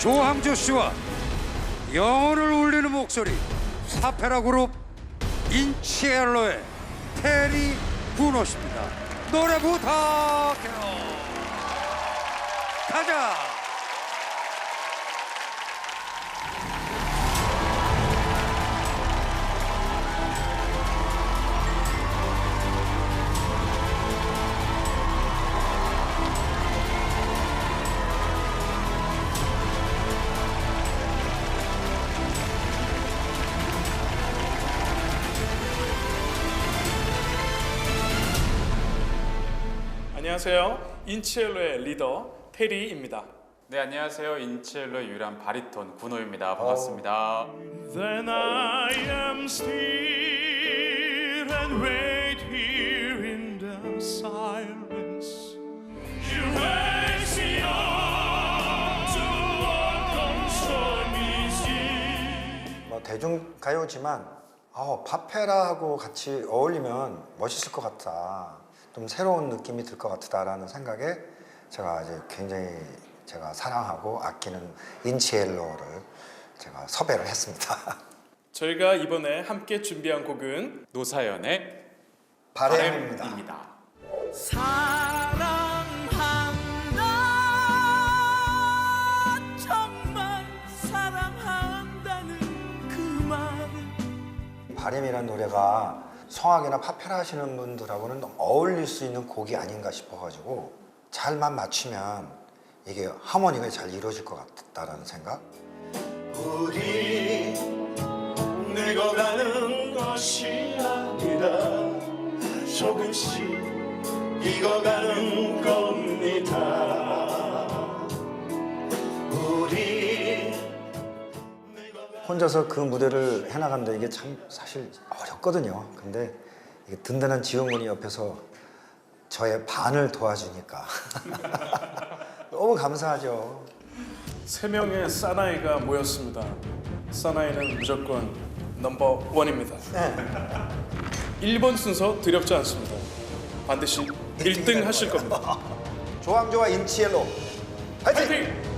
조항조 씨와 영혼을 울리는 목소리 사페라 그룹 인치엘로의 테리 구노 씨입니다. 노래 부탁해요. 가자. 안녕하세요. 인치엘로의 리더 테리입니다. 네 안녕하세요 인치엘로의 유일한 바리톤 군호입니다 반갑습니다 Then I am still and wait here in the silence. You raise me up to welcome stormy 뭐 대중 가요지만 어, 파페라하고 같이 어울리면 멋있을 것 같다. 좀 새로운 느낌이 들 것 같다라는 생각에 제가 이제 굉장히 제가 사랑하고 아끼는 인치엘로를 제가 섭외를 했습니다. 저희가 이번에 함께 준비한 곡은 노사연의 바램입니다. 바램입니다 사랑한다 정말 사랑한다는 그 말을 바램이라는 노래가 성악이나 파페라 하시는 분들하고는 어울릴 수 있는 곡이 아닌가 싶어가지고 잘만 맞추면 이게 하모니가 잘 이루어질 것 같다라는 생각. 우리 늙어가는 것이 아니라 조금씩 익어가는 겁니다 혼자서 그 무대를 해나간다 이게 참 사실 어렵거든요. 근데 든든한 지원군이 옆에서 저의 반을 도와주니까 너무 감사하죠. 세 명의 사나이가 모였습니다. 사나이는 무조건 넘버 원입니다. 1번 순서 두렵지 않습니다. 반드시 1등 하실 겁니다. 조항조와 인치엘로 파이팅! 파이팅!